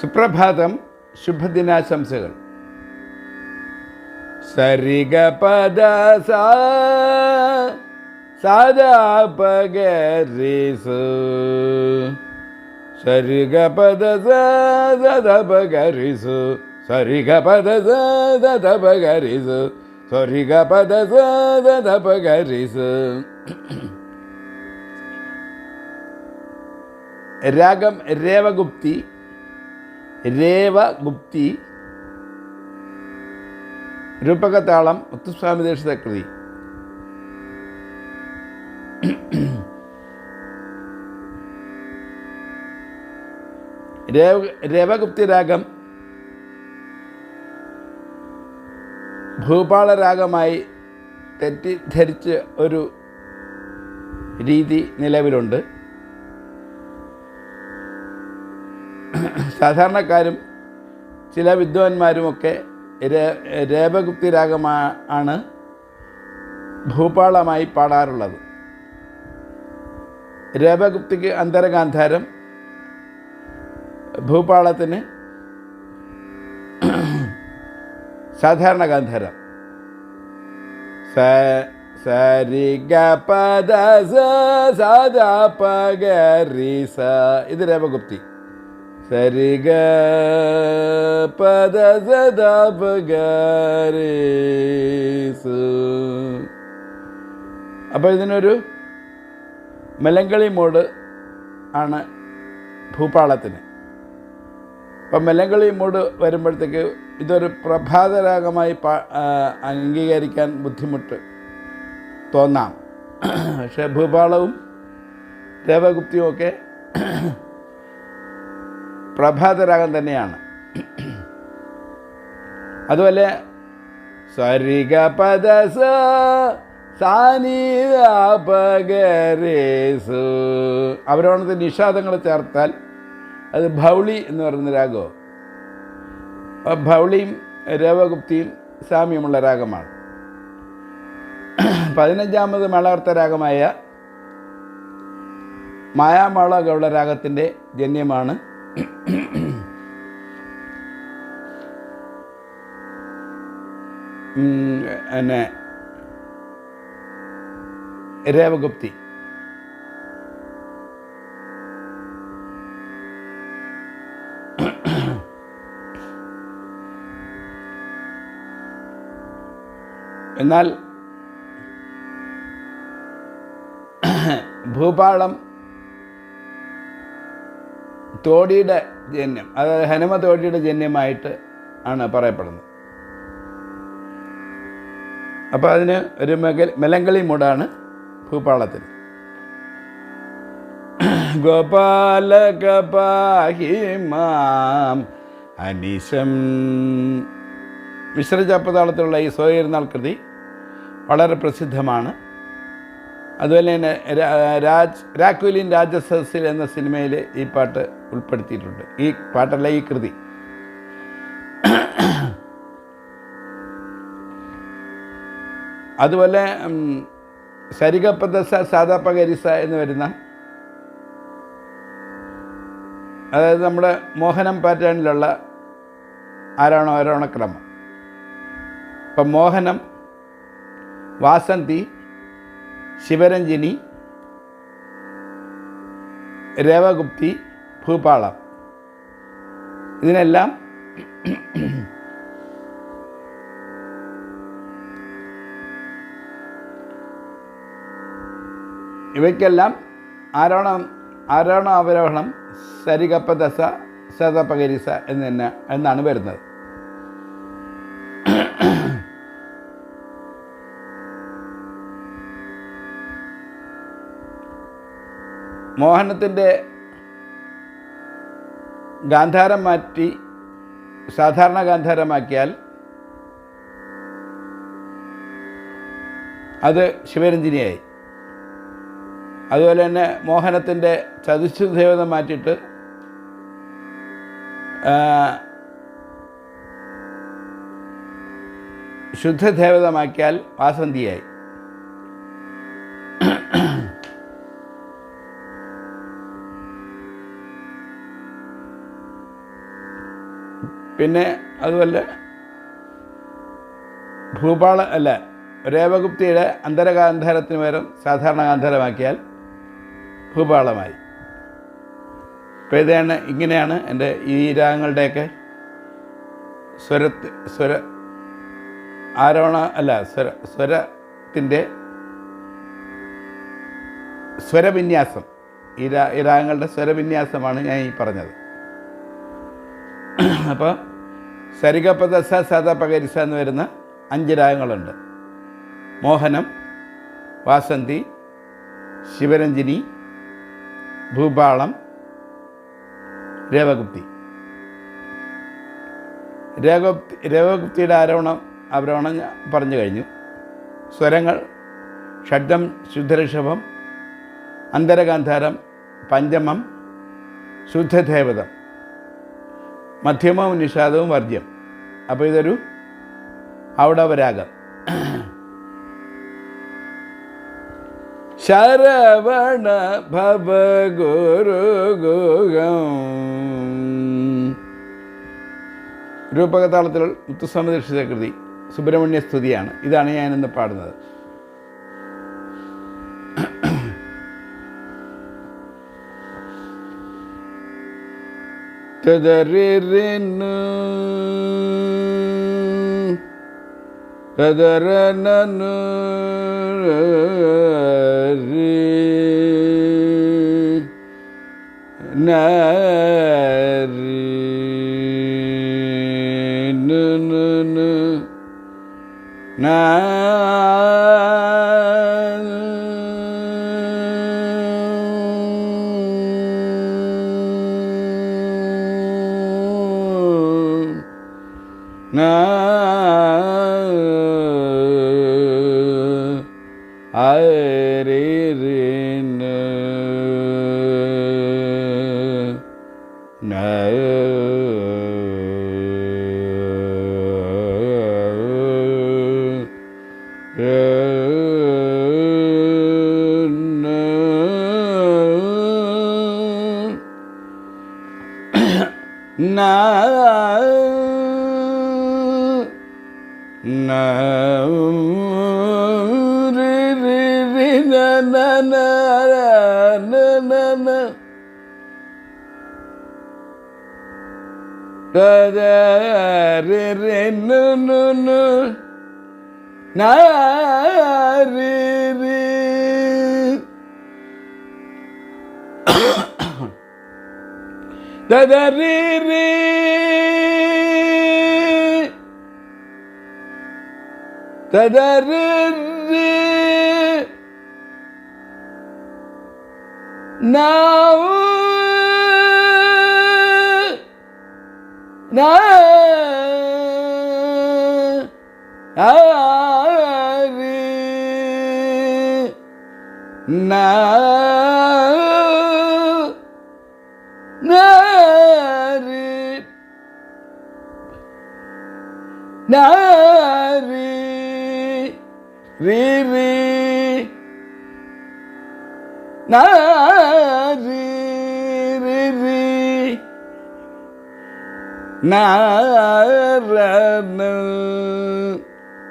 സുപ്രഭാതം ശുഭദിനാശംസകൾ. സരിഗ പദ സാദാപകരിസു സരിഗ പദ സദപകരിസു സരിഗ പദ സദപകരിസു സരിഗ പദ സദപകരിസു രാഗം രേവഗുപ്തി രേവഗുപ്തി രൂപകത്താളം മുത്തുസ്വാമി ദേശത്തെ കൃതി. രേവ രേവഗുപ്തി രാഗം ഭൂപാള രാഗമായി തെറ്റിദ്ധരിച്ച് ഒരു രീതി നിലവിലുണ്ട്. സാധാരണക്കാരും ചില വിദ്വാൻമാരുമൊക്കെ രേപഗുപ്തി രേവഗുപ്തി രാഗമാ ആണ് ഭൂപാളമായി പാടാറുള്ളത്. രേപഗുപ്തിക്ക് അന്തരഗാന്ധാരം ഭൂപാളത്തിന് സാധാരണ ഗാന്ധാരം സ സരി ഗ പദ സ സദ ഗ രി സ ഇത് രേവഗുപ്തി. സരി ഗ പദ അപ്പോൾ ഇതിനൊരു മെലങ്കളി മോഡ് ആണ് ഭൂപാളത്തിന്. അപ്പം മെലങ്കളി മോഡ് വരുമ്പോഴത്തേക്ക് ഇതൊരു പ്രഭാതരാഗമായി പാ അംഗീകരിക്കാൻ ബുദ്ധിമുട്ട് തോന്നാം. പക്ഷേ ഭൂപാളവും ദേവഗുപ്തിയും ഒക്കെ പ്രഭാതരാഗം തന്നെയാണ്. അതുപോലെ സരിഗ പദസ സാനീതാപകരേസു അവരോണത്തെ നിഷാദങ്ങൾ ചേർത്താൽ അത് ഭൗളി എന്ന് പറയുന്ന രാഗോ ഭൗളിയും രവഗുപ്തിയും സാമ്യമുള്ള രാഗമാണ്. പതിനഞ്ചാമത് മേളാർത്ത രാഗമായ മായാമാള ഗൗള രാഗത്തിന്റെ ജന്യമാണ്. ഉം, പിന്നെ രേവഗുപ്തി. എന്നാൽ ഭൂപാളം തോടിയുടെ ജന്യം അതായത് ഹനുമ തോടിയുടെ ജന്യമായിട്ട് ആണ് പറയപ്പെടുന്നത്. അപ്പോൾ അതിന് ഒരു മെക മെലങ്കളി മൂടാണ് ഭൂപാളത്തിന്. ഗോപാലക പാഹി അനീശം. മിശ്രജാപ്പതാളത്തിലുള്ള ഈ സ്വയരുന്നാൾ കൃതി വളരെ പ്രസിദ്ധമാണ്. അതുപോലെ തന്നെ രാജ് രാക്വിലിൻ രാജസദസ്സിൽ എന്ന സിനിമയിൽ ഈ പാട്ട് ഉൾപ്പെടുത്തിയിട്ടുണ്ട്. ഈ പാട്ടല്ല ഈ കൃതി. അതുപോലെ സരിഗപ്പദസ സാദാപകരിസ എന്ന് വരുന്ന അതായത് നമ്മുടെ മോഹനം പാറ്റേണിലുള്ള ആരോണ ആരോണക്രമം. ഇപ്പം മോഹനം വാസന്തി ശിവരഞ്ജിനി രേവഗുപ്തി ഭൂപാളം. ഇതിനെല്ലാം ഇവയ്ക്കെല്ലാം ആരോണം ആരോണ അവരോഹണം സതപകരിസ എന്ന് തന്നെ എന്നാണ് വരുന്നത്. മോഹനത്തിന്റെ ഗാന്ധാരം മാറ്റി സാധാരണ ഗാന്ധാരമാക്കിയാൽ അത് ശിവരഞ്ജിനിയായി. അതുപോലെ തന്നെ മോഹനത്തിന്റെ ചതുശുദേവത മാറ്റിയിട്ട് ആ, ശുദ്ധദേവതമാക്കിയാൽ വാസന്തിയായി. പിന്നെ അതുപോലെ ഭൂപാള അല്ല രേവഗുപ്തിയുടെ അന്തരഗാന്ധാരത്തിന് പകരം സാധാരണ ഗാന്ധാരമാക്കിയാൽ ഭൂപാളമായി. അപ്പോൾ ഇതാണ് ഇങ്ങനെയാണ് എന്റെ ഈ രാഗങ്ങളുടെയൊക്കെ സ്വരത്ത് സ്വര ആരോണ അല്ല സ്വര സ്വരത്തിന്റെ സ്വരവിന്യാസം. ഈ രാഗങ്ങളുടെ സ്വരവിന്യാസമാണ് ഞാൻ ഈ പറഞ്ഞത്. അപ്പോൾ സരിഗപ്പദസ സദ പകരിസ എന്ന് വരുന്ന അഞ്ച് രാഗങ്ങളുണ്ട്. മോഹനം വാസന്തി ശിവരഞ്ജിനി ഭൂപാളം രേവഗുപ്തി. രേവഗുപ്തി രേവഗുപ്തിയുടെ ആരോഹണം അവരോഹണം പറഞ്ഞു കഴിഞ്ഞു. സ്വരങ്ങൾ ഷഡ്ജം ശുദ്ധഋഷഭം അന്തരഗാന്ധാരം പഞ്ചമം ശുദ്ധദേവതം. മധ്യമവും നിഷാദവും വർജ്യം. അപ്പോൾ ഇതൊരു ഔടവരാഗം. ശരവണ ഭവ ഗുരു രൂപകതാളത്തിൽ മുത്തുസ്വാമി ദീക്ഷിത കൃതി സുബ്രഹ്മണ്യ സ്തുതിയാണ്. ഇതാണ് ഞാനിന്ന് പാടുന്നത്. ತದರೆನು ತದರನನು ನರಿ ನನು ನಾ now ನೂ ನಾರಿ ದದರಿ ರೀ ದದರಿ ರೀ ನಾವು ನಾವು ஆறு நாறு நாறு ரீரி நாரி ரீரி நாரண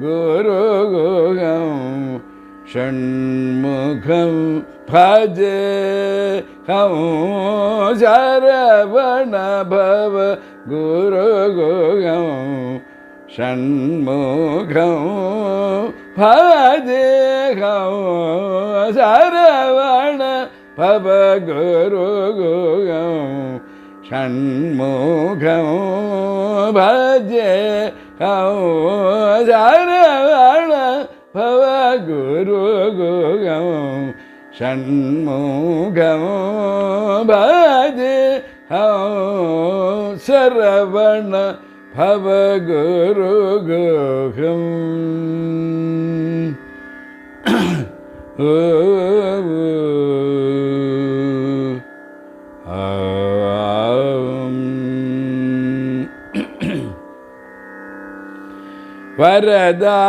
गुरुगुहं षण्मुखं भजे हो सारवण भव षण्मुखं भजे गौ सारवण भव गुरुगुहं षण्मुखं भजे हार guru gugam shanmugam bhaje saravana bhava guru gugam वरदा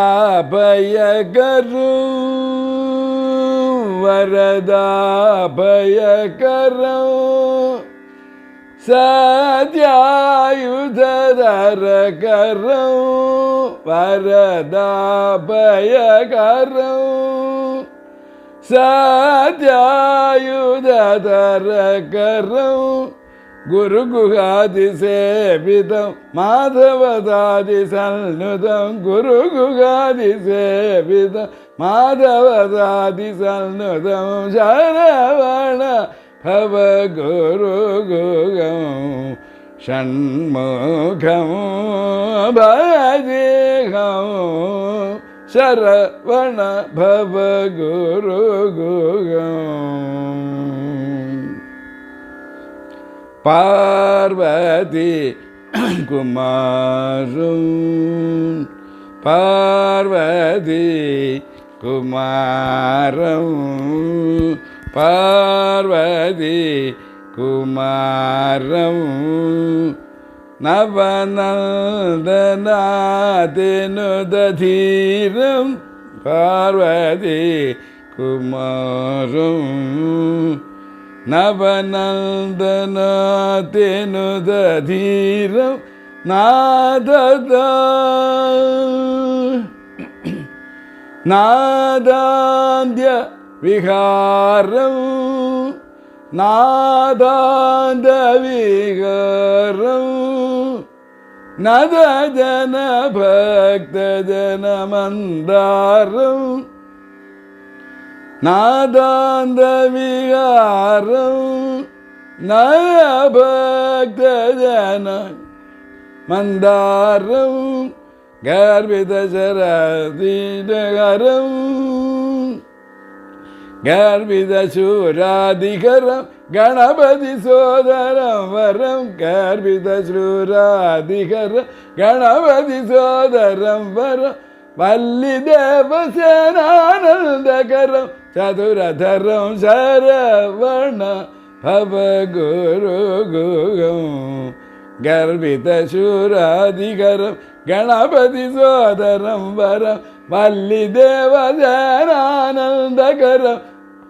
भयगर सद्यायुधरकरौ भय सद्यायुधरकरौ गुरु गुहादि से विदम माधव दादि सन्नुतम गुरु गुहादि से विदम माधव दादि माधवदादिसन्नुतं शरवण भव गुरु गुगम षण्मुखम भजेहं शरवण भव गुरु गुगम പാർവതി കുമാരും പാർവതി കുമാരം പാർവതി കുമാരം നവനന്ദനാതിനുദധീരം പാർവതി കുമാരം നവനന്ദനാതിനുദധീരം നാദദ നാദാന്ത്യ വിഹാരം നാദാന്ത വിഹാരം നദജന ഭക്തജനമന്ദാരം നാദാന്തവികാരം നയഭക്തജന മന്ദാരം ഗർഭിതശരദീനകരം ഗർഭിതശൂരാധികരം ഗണപതി സോദരം വരം ഗർഭിതശൂരാധികരം ഗണപതി സോദരം വരം വല്ലിദേവസേനാനന്ദകരം ചതുരധരം चतुरधरं शरवण भव गुरुगुगौ गर्भितसुराधिगरं गणपति सोदरं वरं वल्लिदेवजनानन्दकरं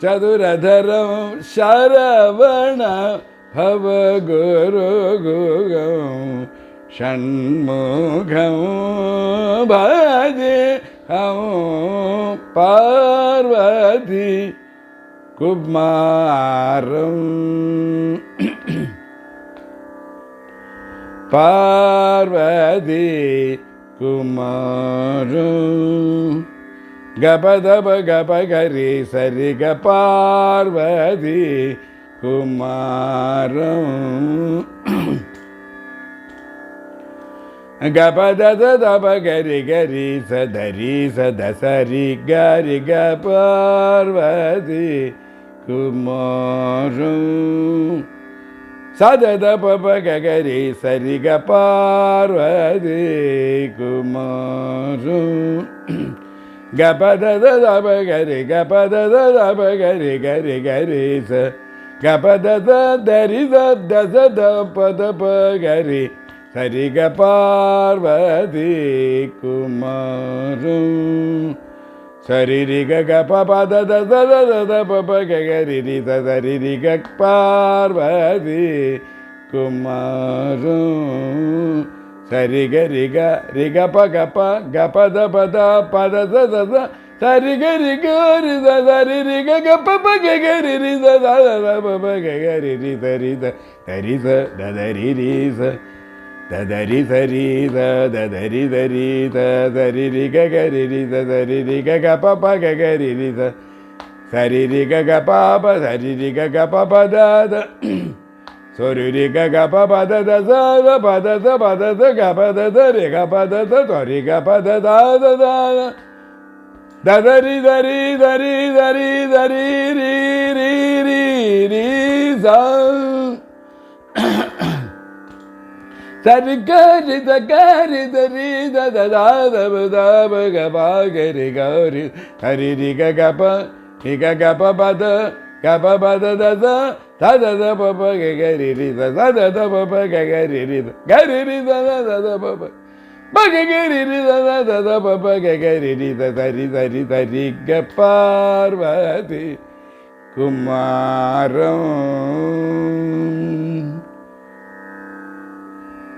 चतुरधरं शरवण भव गुरुगुगौ षण्मुखं भजे പാർവതി കുമാരം പാർവതി കുമാരം ഗപദപ ഗപ ഗരി സരി ഗ പാർവതി കുമാരം ഗപദ ദപ ഗരി ഗരി സദരി സദ സരി ഗരി ഗ പാർവതി കുമാരം. സദ പപ ഗരി സരി ഗ പാർവതി കുമാരം. ഗപദ ദപ ഗരി ഗരി സ ഗപദ ദരി ദസ ദ പദ സരി പാർവതി കുമാരം സരി രി ഗ ഗ പദ പാർവതി കുമാരം സരി ഗ രി ഗ രി ഗ പ ഗ പ ഗ പ ദ പ ദ പ ദ ദ ദ ദ രി ദ സരി രി ഗ ഗ പ പ ഗ ഗ രി രി ദ ദരി സരി ദ ദരി ദരി ദ ദരി രി ഗ ഗ രി ദ ദരി രി ഗ പ പ ഗ ഗ രി ദ ഗ പാപ സരി ഗ പ ദ ദ സൊരു രി ഗ ഗ പ പ ദ ദ സ ദ പ ദ ദ ഗ പ ദ ദ രി ഗ പ ദ തൊരി ഗ പ ദ ദ ദ ദ ദ ദരി ദരി ദരി ദരി ദരി രി രി രി രി സ സ സരി ഗരി ദ ഗരി ദ രി ദ ദ ദ ദ ബ ദ ബ ഗ പ ഗരി ഗൗരി ഹരി രി ഗ ഗ പ രി ഗ ഗ പ പ ദ ഗ പ പ ദ ദ ദ ത ദ ദ പ പ ഗ ഗരി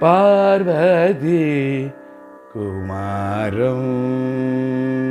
पार्वती कुमारम्।